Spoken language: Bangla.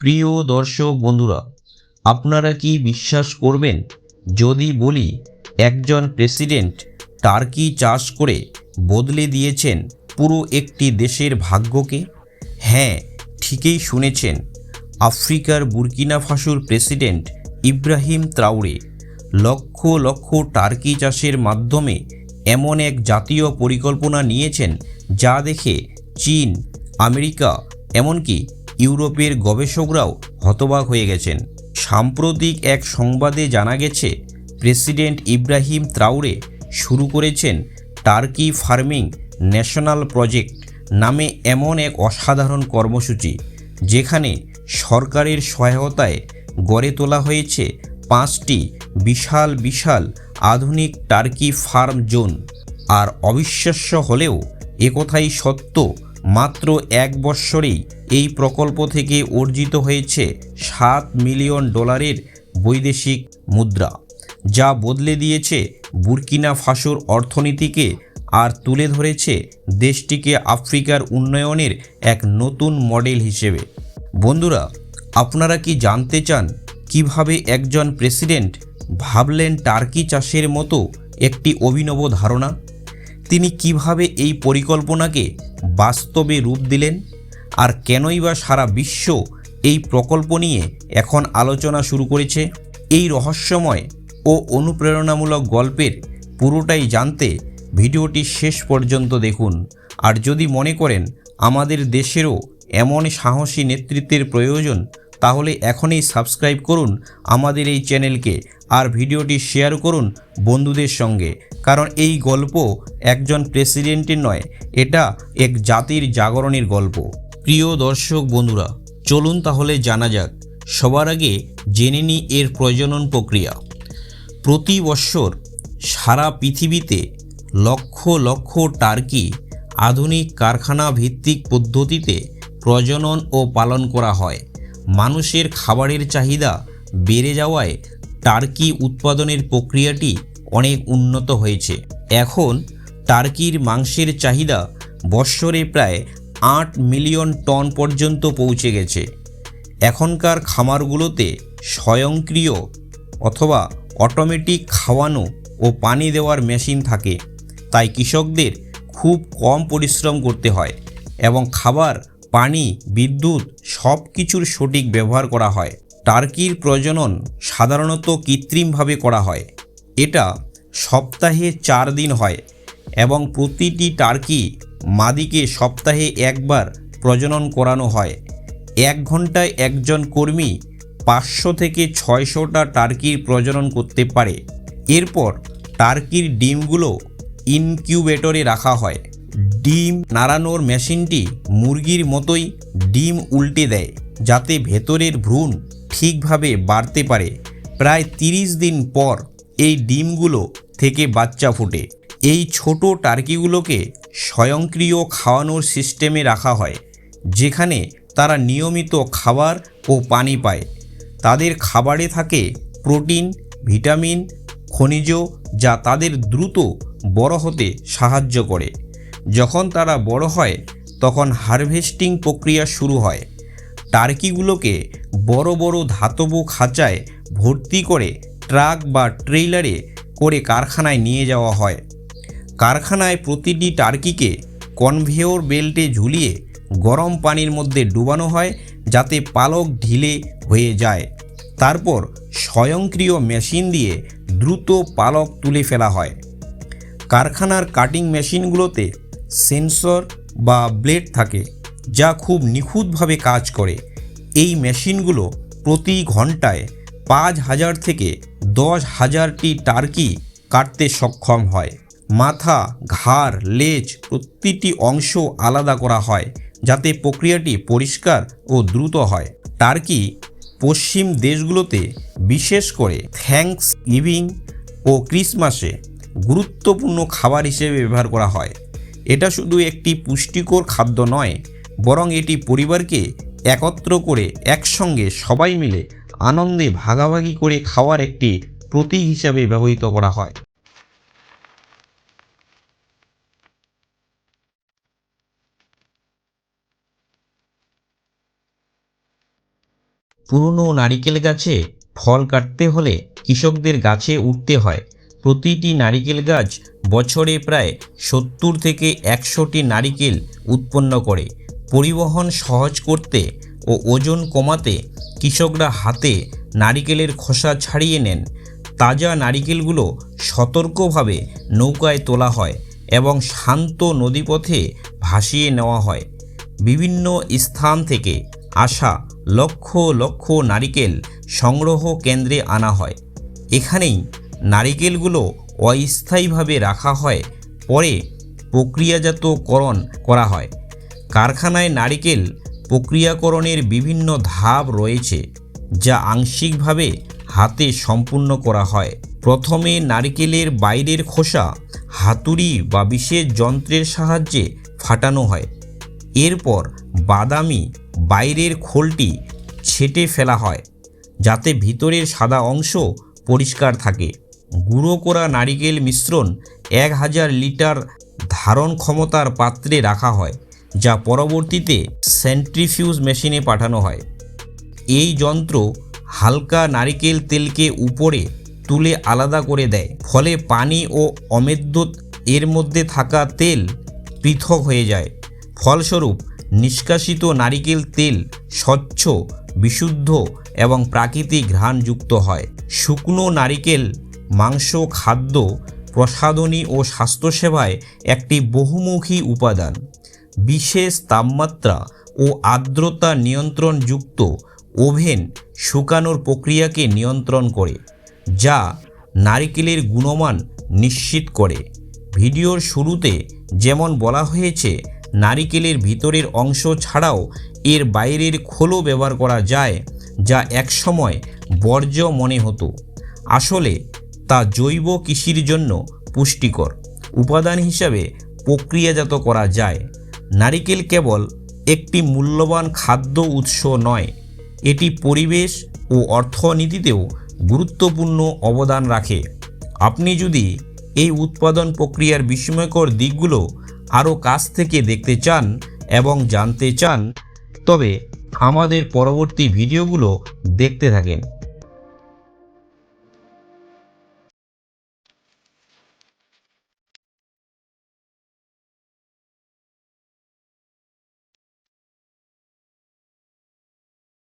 প্রিয় দর্শক বন্ধুরা, আপনারা কি বিশ্বাস করবেন? যদি বলি, একজন প্রেসিডেন্ট টার্কি চাষ করে বদলে দিয়েছেন পুরো একটি দেশের ভাগ্যকে? হ্যাঁ ঠিকই শুনেছেন, আফ্রিকার বুরকিনা ফাসোর প্রেসিডেন্ট ইব্রাহিম ত্রাউরে লক্ষ লক্ষ টার্কি চাষের মাধ্যমে এমন এক জাতীয় পরিকল্পনা নিয়েছেন যা দেখে চীন, আমেরিকা, এমনকি ইউরোপের গবেষকরাও হতবাক হয়ে গেছেন। সাম্প্রতিক এক সংবাদে জানা গেছে, প্রেসিডেন্ট ইব্রাহিম ত্রাউরে শুরু করেছেন টার্কি ফার্মিং ন্যাশনাল প্রজেক্ট নামে এমন এক অসাধারণ কর্মসূচি, যেখানে সরকারের সহায়তায় গড়ে তোলা হয়েছে পাঁচটি বিশাল বিশাল আধুনিক টার্কি ফার্ম জোন। আর অবিশ্বাস্য হলেও একথাই সত্য মাত্র এক বৎসরেই এই প্রকল্প থেকে অর্জিত হয়েছে সাত মিলিয়ন ডলারের বৈদেশিক মুদ্রা, যা বদলে দিয়েছে বুরকিনা ফাসোর অর্থনীতিকে আর তুলে ধরেছে দেশটিকে আফ্রিকার উন্নয়নের এক নতুন মডেল হিসেবে। বন্ধুরা, আপনারা কি জানতে চান কীভাবে একজন প্রেসিডেন্ট ভাবলেন টার্কি চাষের মতো একটি অভিনব ধারণা? তিনি কীভাবে এই পরিকল্পনাকে বাস্তবে রূপ দিলেন? আর কেনই বা সারা বিশ্ব এই প্রকল্প নিয়ে এখন আলোচনা শুরু করেছে? এই রহস্যময় ও অনুপ্রেরণামূলক গল্পের পুরোটাই জানতে ভিডিওটি শেষ পর্যন্ত দেখুন। আর যদি মনে করেন আমাদের দেশেরও এমন সাহসী নেতৃত্বের প্রয়োজন, তাহলে এখনই সাবস্ক্রাইব করুন আমাদের এই চ্যানেলকে আর ভিডিওটি শেয়ার করুন বন্ধুদের সঙ্গে। কারণ এই গল্প একজন প্রেসিডেন্টের নয়, এটা এক জাতির জাগরণের গল্প। প্রিয় দর্শক বন্ধুরা, চলুন তাহলে জানা যাক, সবার আগে জেনে নিই এর প্রজনন প্রক্রিয়া। প্রতি বৎসর সারা পৃথিবীতে লক্ষ লক্ষ টার্কি আধুনিক কারখানা ভিত্তিক পদ্ধতিতে প্রজনন ও পালন করা হয়। মানুষের খাবারের চাহিদা বেড়ে যাওয়ায় টার্কি উৎপাদনের প্রক্রিয়াটি অনেক উন্নত হয়েছে। এখন টার্কির মাংসের চাহিদা বৎসরে প্রায় আট মিলিয়ন টন পর্যন্ত পৌঁছে গেছে। এখনকার খামারগুলোতে স্বয়ংক্রিয় অথবা অটোমেটিক খাওয়ানো ও পানি দেওয়ার মেশিন থাকে। তাই কৃষকদের খুব কম পরিশ্রম করতে হয় এবং খাবার, পানি, বিদ্যুৎ সব কিছুর সঠিক ব্যবহার করা হয়। টার্কির প্রজনন সাধারণত কৃত্রিমভাবে করা হয়। এটা সপ্তাহে চার দিন হয় এবং প্রতিটি টার্কি মাদিকে সপ্তাহে একবার প্রজনন করানো হয়। এক ঘন্টায় একজন কর্মী পাঁচশো থেকে ছয়শোটা টার্কির প্রজনন করতে পারে। এরপর টার্কির ডিমগুলো ইনকিউবেটরে রাখা হয়। ডিম নাড়ানোর মেশিনটি মুরগির মতোই ডিম উল্টে দেয়, যাতে ভেতরের ভ্রূণ ঠিকভাবে বাড়তে পারে। প্রায় তিরিশ দিন পর এই ডিমগুলো থেকে বাচ্চা ফোটে। এই ছোট টার্কিগুলোকে স্বয়ংক্রিয় খাওয়ানোর সিস্টেমে রাখা হয়, যেখানে তারা নিয়মিত খাবার ও পানি পায়। তাদের খাবারে থাকে প্রোটিন, ভিটামিন, খনিজ, যা তাদের দ্রুত বড় হতে সাহায্য করে। যখন তারা বড় হয়, তখন হারভেস্টিং প্রক্রিয়া শুরু হয়। টার্কিগুলোকে বড় বড় ধাতব খাঁচায় ভর্তি করে ট্রাক বা ট্রেইলারে করে কারখানায় নিয়ে যাওয়া হয়। কারখানায় প্রতিটি টার্কিকে কনভেয়র বেল্টে ঝুলিয়ে গরম পানির মধ্যে ডুবানো হয় যাতে পালক ঢিলে হয়ে যায়। তারপর স্বয়ংক্রিয় মেশিন দিয়ে দ্রুত পালক তুলে ফেলা হয়। কারখানার কাটিং মেশিনগুলোতে সেন্সর বা ব্লেড থাকে। যা খুব নিখুঁতভাবে কাজ করে। এই মেশিনগুলো প্রতি ঘন্টায় পাঁচ হাজার থেকে দশ হাজারটি টার্কি কাটতে সক্ষম হয়। মাথা, ঘাড়, লেজ প্রতিটি অংশ আলাদা করা হয় যাতে প্রক্রিয়াটি পরিষ্কার ও দ্রুত হয়। টার্কি পশ্চিম দেশগুলোতে বিশেষ করে থ্যাঙ্কস গিভিং ও ক্রিসমাসে গুরুত্বপূর্ণ খাবার হিসেবে ব্যবহার করা হয়। এটা শুধু একটি পুষ্টিকর খাদ্য নয় বরং এটি পরিবারকে একত্র করে একসঙ্গে সবাই মিলে আনন্দে ভাগাভাগি করে খাওয়ার একটি প্রতীক হিসাবে ব্যবহৃত করা হয়। পুরনো নারিকেল গাছে ফল কাটতে হলে কৃষকদের গাছে উঠতে হয়। প্রতিটি নারিকেল গাছ বছরে প্রায় সত্তর থেকে একশোটি নারিকেল উৎপন্ন করে। পরিবহন সহজ করতে ও ওজন কমাতে কৃষকরা হাতে নারিকেলের খোসা ছাড়িয়ে নেন। তাজা নারিকেলগুলো সতর্কভাবে নৌকায় তোলা হয় এবং শান্ত নদীপথে ভাসিয়ে নেওয়া হয়। বিভিন্ন স্থান থেকে আসা লক্ষ লক্ষ নারিকেল সংগ্রহ কেন্দ্রে আনা হয়। এখানেই নারিকেলগুলো অস্থায়ীভাবে রাখা হয়। পরে প্রক্রিয়াজাতকরণ করা হয়। কারখানায় নারিকেল প্রক্রিয়াকরণের বিভিন্ন ধাপ রয়েছে, যা আংশিকভাবে হাতে সম্পূর্ণ করা হয়। প্রথমে নারকেলের বাইরের খোসা, হাতুড়ি বা বিশেষ যন্ত্রের সাহায্যে ফাটানো হয়। এরপর বাদামি বাইরের খোলটি ছেটে ফেলা হয়, যাতে ভিতরের সাদা অংশ পরিষ্কার থাকে। গুঁড়ো করা নারিকেল মিশ্রণ এক হাজার লিটার ধারণ ক্ষমতার পাত্রে রাখা হয়। যা পরবর্তীতে সেন্ট্রিফিউজ মেশিনে পাঠানো হয়। এই যন্ত্র হালকা নারিকেল তেলকে উপরে তুলে আলাদা করে দেয়, ফলে পানি ও অমেদ্য এর মধ্যে থাকা তেল পৃথক হয়ে যায়। ফলস্বরূপ, নিষ্কাশিত নারিকেল তেল স্বচ্ছ, বিশুদ্ধ এবং প্রাকৃতিক ঘ্রাণযুক্ত হয়। শুকনো নারিকেল, মাংস, খাদ্য, প্রসাধনী ও স্বাস্থ্যসেবায় একটি বহুমুখী উপাদান। বিশেষ তাপমাত্রা ও আর্দ্রতা নিয়ন্ত্রণযুক্ত ওভেন শুকানোর প্রক্রিয়াকে নিয়ন্ত্রণ করে, যা নারিকেলের গুণমান নিশ্চিত করে। ভিডিওর শুরুতে যেমন বলা হয়েছে, নারিকেলের ভিতরের অংশ ছাড়াও এর বাইরের খোলও ব্যবহার করা যায়, যা একসময় বর্জ্য মনে হতো। আসলে তা জৈব কৃষির জন্য পুষ্টিকর, উপাদান হিসাবে প্রক্রিয়াজাত করা যায়। নারিকেল কেবল একটি মূল্যবান খাদ্য উৎস নয়, এটি পরিবেশ ও অর্থনীতিতেও গুরুত্বপূর্ণ অবদান রাখে। আপনি যদি এই উৎপাদন প্রক্রিয়ার বিস্ময়কর দিকগুলো আরও কাছ থেকে দেখতে চান এবং জানতে চান, তবে আমাদের পরবর্তী ভিডিওগুলো দেখতে থাকেন।